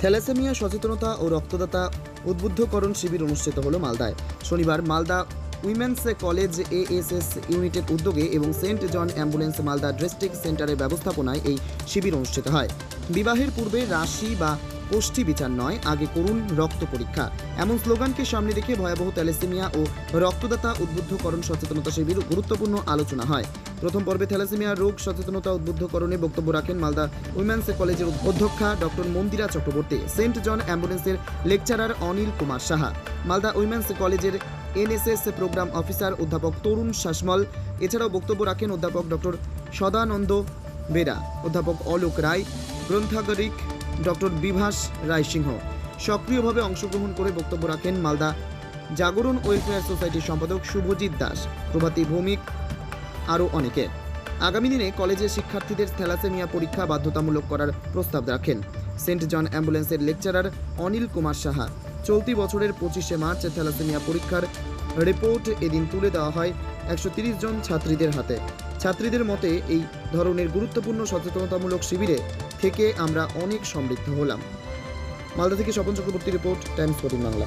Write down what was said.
Thalassaemia, সচেতনতা ও রক্তদাতা উদ্বুদ্ধকরণ শিবির অনুষ্ঠিত হলো মালদায়। শনিবার মালদা উইমেন্স কলেজ এএসএস ইউনিটের উদ্যোগে এবং Saint John ambulance Malda district সেন্টারের ব্যবস্থাপনায় এই শিবির অনুষ্ঠিত হয়। বিবাহের পূর্বে রাশি বা কোষ্ঠী বিচার নয়, আগে করুন রক্ত পরীক্ষা। এমন স্লোগানকে সামনে রেখে ভয়াবহ থ্যালাসেমিয়া ও রক্তদাতা উদ্বুদ্ধকরণ সচেতনতা শিবির গুরুত্বপূর্ণ আলোচনা হয়। প্রথম পর্বে থ্যালাসেমিয়া রোগ সচেতনতা উদ্বুদ্ধকরণে বক্তব্য রাখেন মালদা উইমেন্স কলেজের অধ্যক্ষা doctor Mandira Chakraborty, saint John অ্যাম্বুলেন্সের লেকচারার অনিল কুমার সাহা, মালদা উইমেন্স কলেজের এনএসএস প্রোগ্রাম অফিসার অধ্যাপক তরুণ শাসমল, এছাড়াও বক্তব্য রাখেন অধ্যাপক ডক্টর সদানন্দ বেরা, অধ্যাপক অলোক রায়, গ্রন্থাগারিক ডক্টর বিভাস রায়সিংহ। সক্রিয়ভাবে অংশগ্রহণ করে বক্তব্য রাখেন মালদা জাগরণ ওয়েলফেয়ার সোসাইটির সম্পাদক শুভজিৎ দাস, প্রভাতী ভৌমিক, আরও অনেকে। আগামী দিনে কলেজের শিক্ষার্থীদের থ্যালাসেমিয়া পরীক্ষা বাধ্যতামূলক করার প্রস্তাব রাখেন। সেন্ট জন অ্যাম্বুলেন্সের লেকচারার অনিল কুমার সাহা। চলতি বছরের পঁচিশে মার্চ থ্যালাসেমিয়া পরীক্ষার রিপোর্ট এদিন তুলে দেওয়া হয় একশো জন ছাত্রীদের হাতে। ছাত্রীদের মতে, এই ধরনের গুরুত্বপূর্ণ সচেতনতামূলক শিবিরে থেকে আমরা অনেক সমৃদ্ধ হলাম। মালদা থেকে Swapan Chakraborty report times fourteen Bangla.